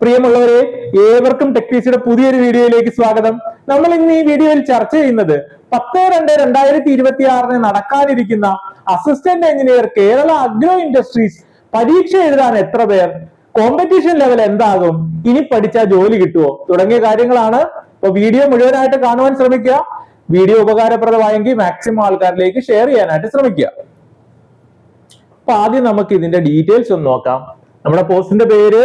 പ്രിയമുള്ളവരെ ഏവർക്കും ടെക്നീസിയുടെ പുതിയൊരു വീഡിയോയിലേക്ക് സ്വാഗതം. നമ്മൾ ഇന്ന് ഈ വീഡിയോയിൽ ചർച്ച ചെയ്യുന്നത് പത്ത് രണ്ട് രണ്ടായിരത്തി ഇരുപത്തി ആറിന് നടക്കാനിരിക്കുന്ന assistant engineer Kerala agro industries പരീക്ഷ എഴുതാൻ എത്ര പേർ? കോമ്പറ്റീഷൻ ലെവൽ എന്താകും? ഇനി പഠിച്ചാൽ ജോലി കിട്ടുമോ തുടങ്ങിയ കാര്യങ്ങളാണ് അപ്പൊ വീഡിയോ മുഴുവനായിട്ട് കാണുവാൻ ശ്രമിക്കുക. വീഡിയോ ഉപകാരപ്രദമായെങ്കിൽ മാക്സിമം ആൾക്കാരിലേക്ക് ഷെയർ ചെയ്യാനായിട്ട് ശ്രമിക്കുക. അപ്പൊ ആദ്യം നമുക്ക് ഇതിന്റെ ഡീറ്റെയിൽസ് ഒന്ന് നോക്കാം. നമ്മുടെ പോസ്റ്റിന്റെ പേര്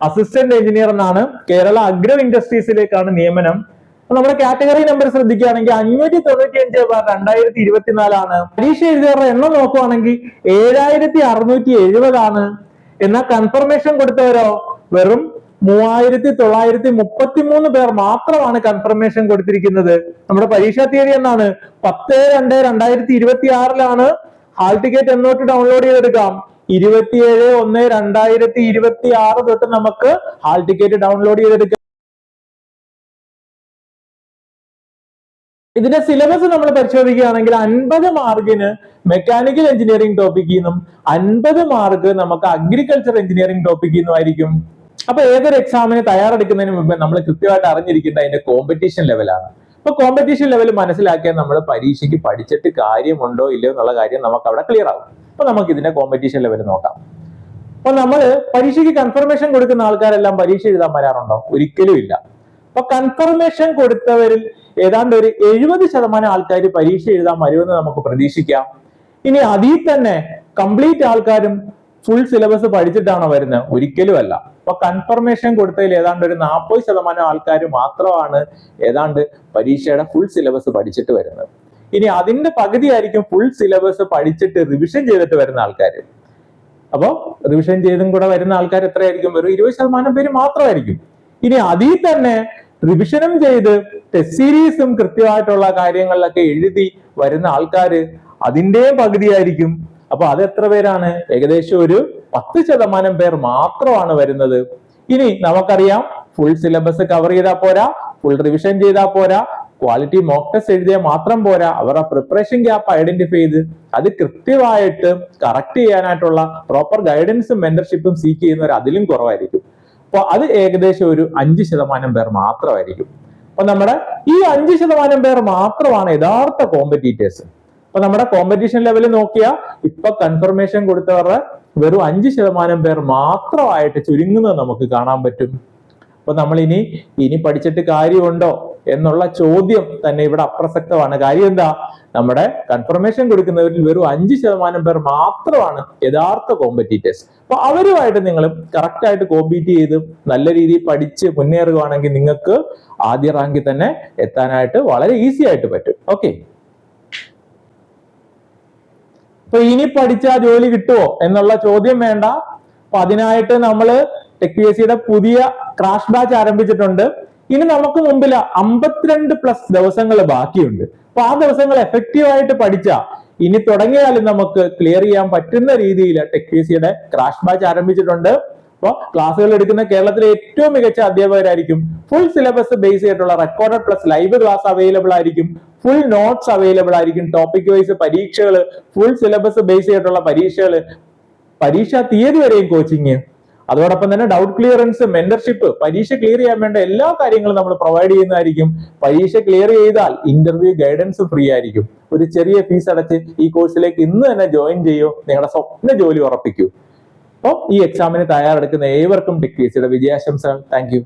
അസിസ്റ്റന്റ് എഞ്ചിനീയർ എന്നാണ് കേരള അഗ്രോ ഇൻഡസ്ട്രീസിലേക്കാണ് നിയമനം. നമ്മുടെ കാറ്റഗറി നമ്പർ ശ്രദ്ധിക്കുകയാണെങ്കിൽ അഞ്ഞൂറ്റി തൊണ്ണൂറ്റി അഞ്ച് ബാർ രണ്ടായിരത്തി ഇരുപത്തിനാലാണ്. പരീക്ഷ എഴുതിയവരുടെ എണ്ണം നോക്കുവാണെങ്കിൽ ഏഴായിരത്തി അറുന്നൂറ്റി എഴുപതാണ്. എന്നാൽ കൺഫർമേഷൻ കൊടുത്തവരോ വെറും മൂവായിരത്തി തൊള്ളായിരത്തി മുപ്പത്തി മൂന്ന് പേർ മാത്രമാണ് കൺഫർമേഷൻ കൊടുത്തിരിക്കുന്നത്. നമ്മുടെ പരീക്ഷാ തീയതി എന്നാണ് പത്ത് രണ്ട് രണ്ടായിരത്തി ഇരുപത്തി ആറിലാണ് ഹാൾ ടിക്കറ്റ് എന്നോട്ട് ഡൗൺലോഡ് ചെയ്തെടുക്കാം. ഇരുപത്തിയേഴ് ഒന്ന് രണ്ടായിരത്തി ഇരുപത്തി ആറ് തൊട്ട് നമുക്ക് ഹാൾ ടിക്കറ്റ് ഡൗൺലോഡ് ചെയ്തെടുക്കാം. ഇതിന്റെ സിലബസ് നമ്മൾ പരിശോധിക്കുകയാണെങ്കിൽ അൻപത് മാർക്കിന് മെക്കാനിക്കൽ എഞ്ചിനീയറിംഗ് ടോപ്പിക്കിൽ നിന്നും അൻപത് മാർക്ക് നമുക്ക് അഗ്രികൾച്ചർ എഞ്ചിനീയറിംഗ് ടോപ്പിക്കിൽ നിന്നും ആയിരിക്കും. അപ്പൊ ഏതൊരു എക്സാമിന് തയ്യാറെടുക്കുന്നതിന് മുമ്പ് നമ്മൾ കൃത്യമായിട്ട് അറിഞ്ഞിരിക്കേണ്ട അതിന്റെ കോമ്പറ്റീഷൻ ലെവലാണ് അപ്പൊ കോമ്പറ്റീഷൻ ലെവൽ മനസ്സിലാക്കിയാൽ നമ്മൾ പരീക്ഷയ്ക്ക് പഠിച്ചിട്ട് കാര്യമുണ്ടോ ഇല്ലയോ എന്നുള്ള കാര്യം നമുക്ക് അവിടെ ക്ലിയർ ആവും. അപ്പൊ നമുക്ക് ഇതിന്റെ കോമ്പറ്റീഷൻ ലെവൽ നോക്കാം. അപ്പൊ നമ്മൾ പരീക്ഷയ്ക്ക് കൺഫർമേഷൻ കൊടുക്കുന്ന ആൾക്കാരെല്ലാം പരീക്ഷ എഴുതാൻ വരാറുണ്ടോ? ഒരിക്കലും ഇല്ല. അപ്പൊ കൺഫർമേഷൻ കൊടുത്തവരിൽ ഏതാണ്ട് ഒരു എഴുപത് ശതമാനം ആൾക്കാർ പരീക്ഷ എഴുതാൻ വരുമെന്ന് നമുക്ക് പ്രതീക്ഷിക്കാം. ഇനി അതിൽ തന്നെ കംപ്ലീറ്റ് ആൾക്കാരും ഫുൾ സിലബസ് പഠിച്ചിട്ടാണോ വരുന്നത്? ഒരിക്കലും അല്ല. അപ്പൊ കൺഫർമേഷൻ കൊടുത്തതിൽ ഏതാണ്ട് ഒരു നാൽപ്പത് ശതമാനം ആൾക്കാർ മാത്രമാണ് ഏതാണ്ട് പരീക്ഷയുടെ ഫുൾ സിലബസ് പഠിച്ചിട്ട് വരുന്നത്. ഇനി അതിന്റെ പകുതിയായിരിക്കും ഫുൾ സിലബസ് പഠിച്ചിട്ട് റിവിഷൻ ചെയ്തിട്ട് വരുന്ന ആൾക്കാർ അപ്പോൾ റിവിഷൻ ചെയ്തും കൂടെ വരുന്ന ആൾക്കാർ എത്രയായിരിക്കും? വെറും ഇരുപത് ശതമാനം പേര് മാത്രമായിരിക്കും. ഇനി അതിൽ തന്നെ റിവിഷനും ചെയ്ത് ടെസ്റ്റ് സീരീസും കൃത്യമായിട്ടുള്ള കാര്യങ്ങളിലൊക്കെ എഴുതി വരുന്ന ആൾക്കാർ അതിന്റെയും പകുതിയായിരിക്കും. അപ്പൊ അത് എത്ര പേരാണ്? ഏകദേശം ഒരു പത്ത് ശതമാനം പേർ മാത്രമാണ് വരുന്നത്. ഇനി നമുക്കറിയാം ഫുൾ സിലബസ് കവർ ചെയ്താൽ പോരാ ഫുൾ റിവിഷൻ ചെയ്താൽ പോരാ ക്വാളിറ്റി മോക്ക് ടെസ്റ്റ് എഴുതിയാൽ മാത്രം പോരാ. അവരുടെ പ്രിപ്പറേഷൻ ഗ്യാപ്പ് ഐഡന്റിഫൈ ചെയ്ത് അത് കൃത്യമായിട്ട് കറക്റ്റ് ചെയ്യാനായിട്ടുള്ള പ്രോപ്പർ ഗൈഡൻസും മെന്റർഷിപ്പും സീക്ക് ചെയ്യുന്നവർ അതിലും കുറവായിരിക്കും. അപ്പോൾ അത് ഏകദേശം ഒരു അഞ്ച് ശതമാനം പേർ മാത്രമായിരിക്കും. അപ്പൊ നമ്മുടെ ഈ അഞ്ച് ശതമാനം പേർ മാത്രമാണ് യഥാർത്ഥ കോമ്പറ്റീറ്റേഴ്സ് അപ്പൊ നമ്മുടെ കോമ്പറ്റീഷൻ ലെവൽ നോക്കിയാൽ ഇപ്പൊ കൺഫർമേഷൻ കൊടുത്തവരുടെ വെറും അഞ്ച് ശതമാനം പേർ മാത്രമായിട്ട് ചുരുങ്ങുന്നത് നമുക്ക് കാണാൻ പറ്റും. അപ്പൊ നമ്മൾ ഇനി ഇനി പഠിച്ചിട്ട് കാര്യമുണ്ടോ? എന്നുള്ള ചോദ്യം തന്നെ ഇവിടെ അപ്രസക്തമാണ്. കാര്യം എന്താ? നമ്മുടെ കൺഫർമേഷൻ കൊടുക്കുന്നവരിൽ വെറും അഞ്ച് ശതമാനം പേർ മാത്രമാണ് യഥാർത്ഥ കോമ്പറ്റീറ്റേഴ്സ് അപ്പൊ അവരുമായിട്ട് നിങ്ങൾ കറക്റ്റ് ആയിട്ട് കോമ്പീറ്റ് ചെയ്ത് നല്ല രീതിയിൽ പഠിച്ച് മുന്നേറുകയാണെങ്കിൽ നിങ്ങൾക്ക് ആദ്യ റാങ്കിൽ തന്നെ എത്താനായിട്ട് വളരെ ഈസി ആയിട്ട് പറ്റും. ഓക്കെ അപ്പൊ ഇനി പഠിച്ചാ ജോലി കിട്ടുമോ എന്നുള്ള ചോദ്യം വേണ്ട. അപ്പൊ അതിനായിട്ട് നമ്മൾ ടെക് പി എസ് സിയുടെ പുതിയ ക്രാഷ് ബാച്ച് ആരംഭിച്ചിട്ടുണ്ട്. ഇനി നമുക്ക് മുമ്പിൽ അമ്പത്തിരണ്ട് പ്ലസ് ദിവസങ്ങൾ ബാക്കിയുണ്ട്. അപ്പൊ ആ ദിവസങ്ങൾ എഫക്റ്റീവ് ആയിട്ട് പഠിച്ച ഇനി തുടങ്ങിയാലും നമുക്ക് ക്ലിയർ ചെയ്യാൻ പറ്റുന്ന രീതിയിൽ ടെക് പി എസ് സിയുടെ ക്രാഷ് ബാച്ച് ആരംഭിച്ചിട്ടുണ്ട്. അപ്പോൾ ക്ലാസ്സുകൾ എടുക്കുന്ന കേരളത്തിലെ ഏറ്റവും മികച്ച അധ്യാപകരായിരിക്കും. ഫുൾ സിലബസ് ബേസ് ചെയ്തിട്ടുള്ള recorded plus live class available ആയിരിക്കും. ഫുൾ നോട്ട്സ് അവൈലബിൾ ആയിരിക്കും. ടോപ്പിക് വൈസ് പരീക്ഷകൾ ഫുൾ സിലബസ് ബേസ് ചെയ്തിട്ടുള്ള പരീക്ഷകൾ പരീക്ഷാ തീയതി വരെയും കോച്ചിങ് അതോടൊപ്പം തന്നെ ഡൗട്ട് ക്ലിയറൻസ് മെന്റർഷിപ്പ് പരീക്ഷ ക്ലിയർ ചെയ്യാൻ വേണ്ട എല്ലാ കാര്യങ്ങളും നമ്മൾ പ്രൊവൈഡ് ചെയ്യുന്നതായിരിക്കും. പരീക്ഷ ക്ലിയർ ചെയ്താൽ ഇന്റർവ്യൂ ഗൈഡൻസ് ഫ്രീ ആയിരിക്കും. ഒരു ചെറിയ ഫീസ് അടച്ച് ഈ കോഴ്സിലേക്ക് ഇന്ന് തന്നെ ജോയിൻ ചെയ്യൂ. നിങ്ങളുടെ സ്വപ്ന ജോലി ഉറപ്പിക്കൂ. അപ്പോൾ ഈ എക്സാമിന് തയ്യാറെടുക്കുന്ന ഏവർക്കും ടെക് വിജയാശംസകൾ. താങ്ക്